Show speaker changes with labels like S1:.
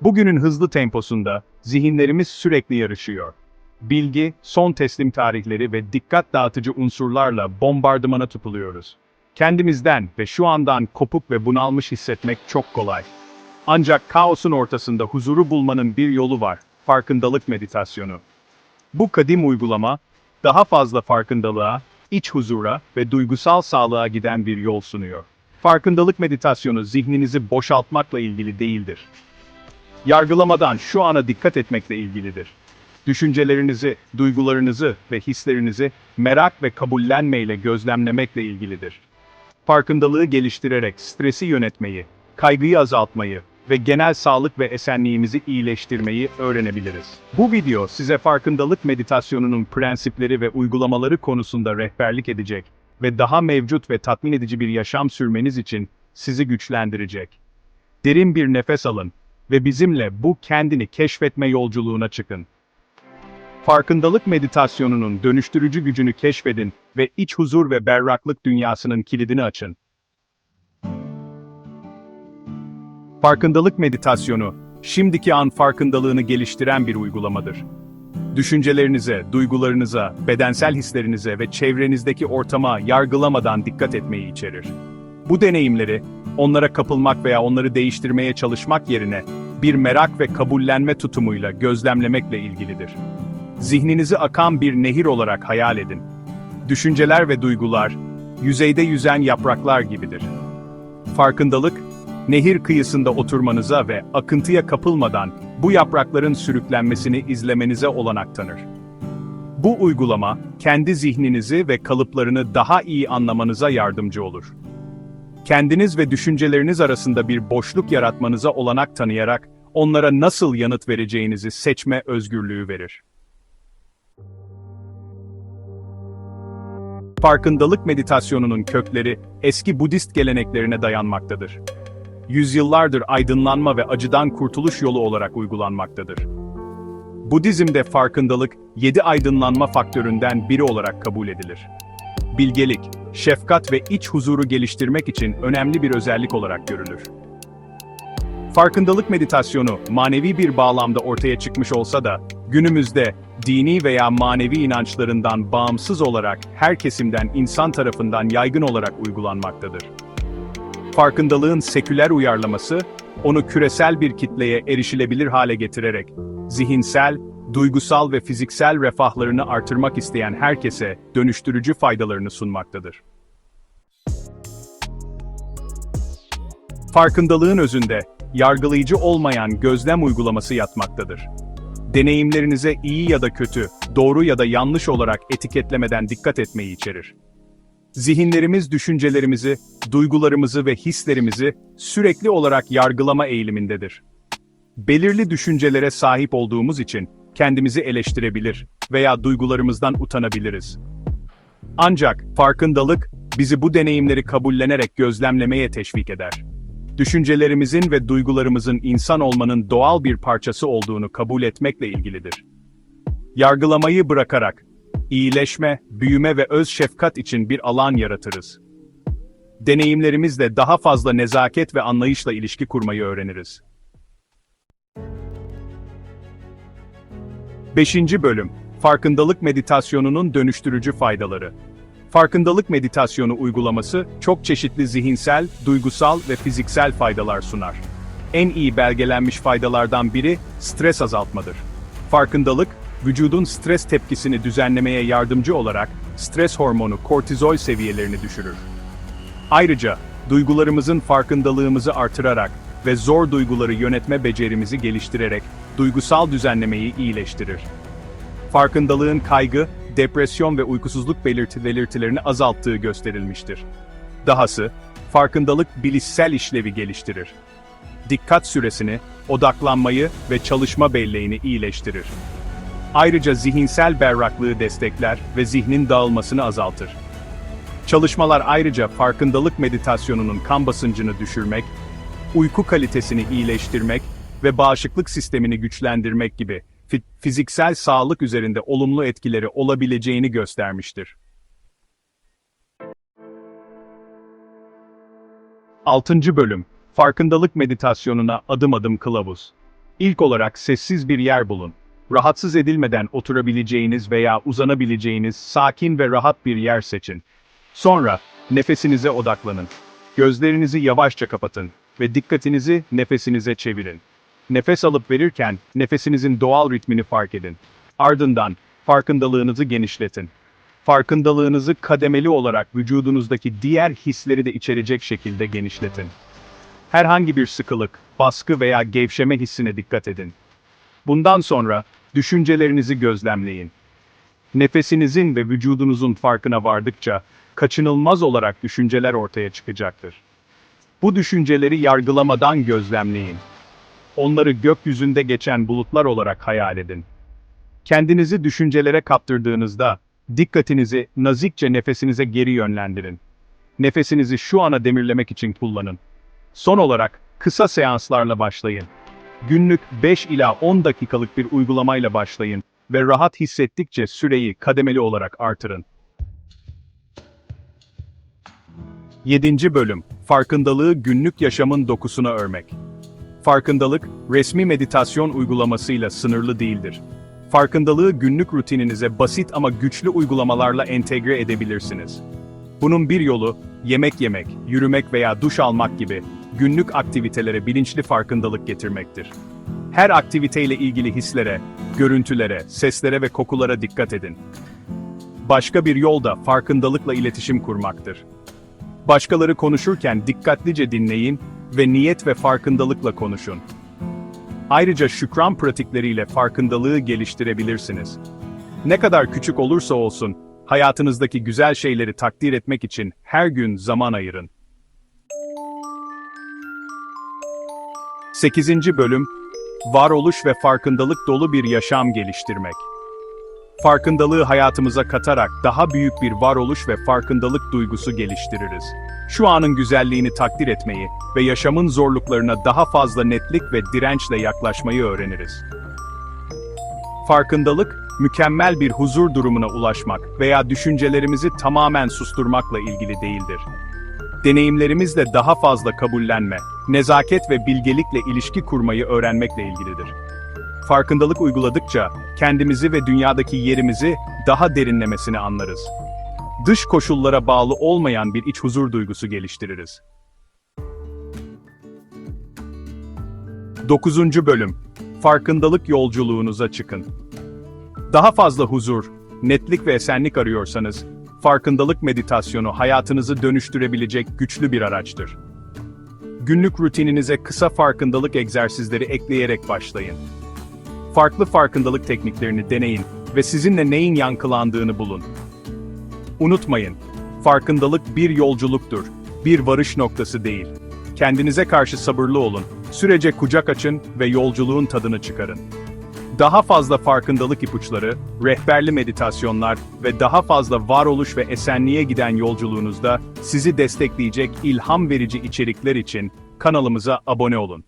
S1: Bugünün hızlı temposunda zihinlerimiz sürekli yarışıyor. Bilgi, son teslim tarihleri ve dikkat dağıtıcı unsurlarla bombardımana tutuluyoruz. Kendimizden ve şu andan kopuk ve bunalmış hissetmek çok kolay. Ancak kaosun ortasında huzuru bulmanın bir yolu var, farkındalık meditasyonu. Bu kadim uygulama, daha fazla farkındalığa, iç huzura ve duygusal sağlığa giden bir yol sunuyor. Farkındalık meditasyonu zihninizi boşaltmakla ilgili değildir. Yargılamadan şu ana dikkat etmekle ilgilidir. Düşüncelerinizi, duygularınızı ve hislerinizi merak ve kabullenmeyle gözlemlemekle ilgilidir. Farkındalığı geliştirerek stresi yönetmeyi, kaygıyı azaltmayı ve genel sağlık ve esenliğimizi iyileştirmeyi öğrenebiliriz. Bu video size farkındalık meditasyonunun prensipleri ve uygulamaları konusunda rehberlik edecek ve daha mevcut ve tatmin edici bir yaşam sürmeniz için sizi güçlendirecek. Derin bir nefes alın ve bizimle bu kendini keşfetme yolculuğuna çıkın. Farkındalık meditasyonunun dönüştürücü gücünü keşfedin ve iç huzur ve berraklık dünyasının kilidini açın. Farkındalık meditasyonu, şimdiki an farkındalığını geliştiren bir uygulamadır. Düşüncelerinize, duygularınıza, bedensel hislerinize ve çevrenizdeki ortama yargılamadan dikkat etmeyi içerir. Bu deneyimleri, onlara kapılmak veya onları değiştirmeye çalışmak yerine, bir merak ve kabullenme tutumuyla gözlemlemekle ilgilidir. Zihninizi akan bir nehir olarak hayal edin. Düşünceler ve duygular, yüzeyde yüzen yapraklar gibidir. Farkındalık, nehir kıyısında oturmanıza ve akıntıya kapılmadan bu yaprakların sürüklenmesini izlemenize olanak tanır. Bu uygulama, kendi zihninizi ve kalıplarını daha iyi anlamanıza yardımcı olur. Kendiniz ve düşünceleriniz arasında bir boşluk yaratmanıza olanak tanıyarak, onlara nasıl yanıt vereceğinizi seçme özgürlüğü verir. Farkındalık meditasyonunun kökleri eski Budist geleneklerine dayanmaktadır. Yüzyıllardır aydınlanma ve acıdan kurtuluş yolu olarak uygulanmaktadır. Budizm'de farkındalık, yedi aydınlanma faktöründen biri olarak kabul edilir. Bilgelik, şefkat ve iç huzuru geliştirmek için önemli bir özellik olarak görülür. Farkındalık meditasyonu manevi bir bağlamda ortaya çıkmış olsa da, günümüzde dini veya manevi inançlarından bağımsız olarak her kesimden insan tarafından yaygın olarak uygulanmaktadır. Farkındalığın seküler uyarlaması, onu küresel bir kitleye erişilebilir hale getirerek, zihinsel, duygusal ve fiziksel refahlarını artırmak isteyen herkese dönüştürücü faydalarını sunmaktadır. Farkındalığın özünde, yargılayıcı olmayan gözlem uygulaması yatmaktadır. Deneyimlerinize iyi ya da kötü, doğru ya da yanlış olarak etiketlemeden dikkat etmeyi içerir. Zihinlerimiz düşüncelerimizi, duygularımızı ve hislerimizi sürekli olarak yargılama eğilimindedir. Belirli düşüncelere sahip olduğumuz için kendimizi eleştirebilir veya duygularımızdan utanabiliriz. Ancak farkındalık bizi bu deneyimleri kabullenerek gözlemlemeye teşvik eder. Düşüncelerimizin ve duygularımızın insan olmanın doğal bir parçası olduğunu kabul etmekle ilgilidir. Yargılamayı bırakarak iyileşme, büyüme ve öz şefkat için bir alan yaratırız. Deneyimlerimizle daha fazla nezaket ve anlayışla ilişki kurmayı öğreniriz. 5. Bölüm Farkındalık meditasyonunun dönüştürücü faydaları. Farkındalık meditasyonu uygulaması çok çeşitli zihinsel, duygusal ve fiziksel faydalar sunar. En iyi belgelenmiş faydalardan biri stres azaltmadır. Farkındalık, vücudun stres tepkisini düzenlemeye yardımcı olarak stres hormonu kortizol seviyelerini düşürür. Ayrıca duygularımızın farkındalığımızı artırarak ve zor duyguları yönetme becerimizi geliştirerek duygusal düzenlemeyi iyileştirir. Farkındalığın kaygı, depresyon ve uykusuzluk belirti belirtilerini azalttığı gösterilmiştir. Dahası, farkındalık bilişsel işlevi geliştirir. Dikkat süresini, odaklanmayı ve çalışma belleğini iyileştirir. Ayrıca zihinsel berraklığı destekler ve zihnin dağılmasını azaltır. Çalışmalar ayrıca farkındalık meditasyonunun kan basıncını düşürmek, uyku kalitesini iyileştirmek ve bağışıklık sistemini güçlendirmek gibi fi- fiziksel sağlık üzerinde olumlu etkileri olabileceğini göstermiştir. 6. Bölüm Farkındalık Meditasyonuna Adım Adım Kılavuz İlk olarak sessiz bir yer bulun. Rahatsız edilmeden oturabileceğiniz veya uzanabileceğiniz sakin ve rahat bir yer seçin. Sonra nefesinize odaklanın. Gözlerinizi yavaşça kapatın ve dikkatinizi nefesinize çevirin. Nefes alıp verirken nefesinizin doğal ritmini fark edin. Ardından farkındalığınızı genişletin. Farkındalığınızı kademeli olarak vücudunuzdaki diğer hisleri de içerecek şekilde genişletin. Herhangi bir sıkılık, baskı veya gevşeme hissine dikkat edin. Bundan sonra düşüncelerinizi gözlemleyin. Nefesinizin ve vücudunuzun farkına vardıkça kaçınılmaz olarak düşünceler ortaya çıkacaktır. Bu düşünceleri yargılamadan gözlemleyin. Onları gökyüzünde geçen bulutlar olarak hayal edin. Kendinizi düşüncelere kaptırdığınızda dikkatinizi nazikçe nefesinize geri yönlendirin. Nefesinizi şu ana demirlemek için kullanın. Son olarak kısa seanslarla başlayın. Günlük 5 ila 10 dakikalık bir uygulamayla başlayın ve rahat hissettikçe süreyi kademeli olarak artırın. 7. Bölüm Farkındalığı günlük yaşamın dokusuna örmek. Farkındalık, resmi meditasyon uygulamasıyla sınırlı değildir. Farkındalığı günlük rutininize basit ama güçlü uygulamalarla entegre edebilirsiniz. Bunun bir yolu, yemek yemek, yürümek veya duş almak gibi günlük aktivitelere bilinçli farkındalık getirmektir. Her aktiviteyle ilgili hislere, görüntülere, seslere ve kokulara dikkat edin. Başka bir yol da farkındalıkla iletişim kurmaktır. Başkaları konuşurken dikkatlice dinleyin ve niyet ve farkındalıkla konuşun. Ayrıca şükran pratikleriyle farkındalığı geliştirebilirsiniz. Ne kadar küçük olursa olsun, hayatınızdaki güzel şeyleri takdir etmek için her gün zaman ayırın. 8. Bölüm Varoluş ve farkındalık dolu bir yaşam geliştirmek. Farkındalığı hayatımıza katarak daha büyük bir varoluş ve farkındalık duygusu geliştiririz. Şu anın güzelliğini takdir etmeyi ve yaşamın zorluklarına daha fazla netlik ve dirençle yaklaşmayı öğreniriz. Farkındalık, mükemmel bir huzur durumuna ulaşmak veya düşüncelerimizi tamamen susturmakla ilgili değildir. Deneyimlerimizle daha fazla kabullenme, nezaket ve bilgelikle ilişki kurmayı öğrenmekle ilgilidir. Farkındalık uyguladıkça kendimizi ve dünyadaki yerimizi daha derinlemesine anlarız. Dış koşullara bağlı olmayan bir iç huzur duygusu geliştiririz. 9. Bölüm Farkındalık yolculuğunuza çıkın. Daha fazla huzur, netlik ve esenlik arıyorsanız, farkındalık meditasyonu hayatınızı dönüştürebilecek güçlü bir araçtır. Günlük rutininize kısa farkındalık egzersizleri ekleyerek başlayın. Farklı farkındalık tekniklerini deneyin ve sizinle neyin yankılandığını bulun. Unutmayın, farkındalık bir yolculuktur, bir varış noktası değil. Kendinize karşı sabırlı olun, sürece kucak açın ve yolculuğun tadını çıkarın. Daha fazla farkındalık ipuçları, rehberli meditasyonlar ve daha fazla varoluş ve esenliğe giden yolculuğunuzda sizi destekleyecek ilham verici içerikler için kanalımıza abone olun.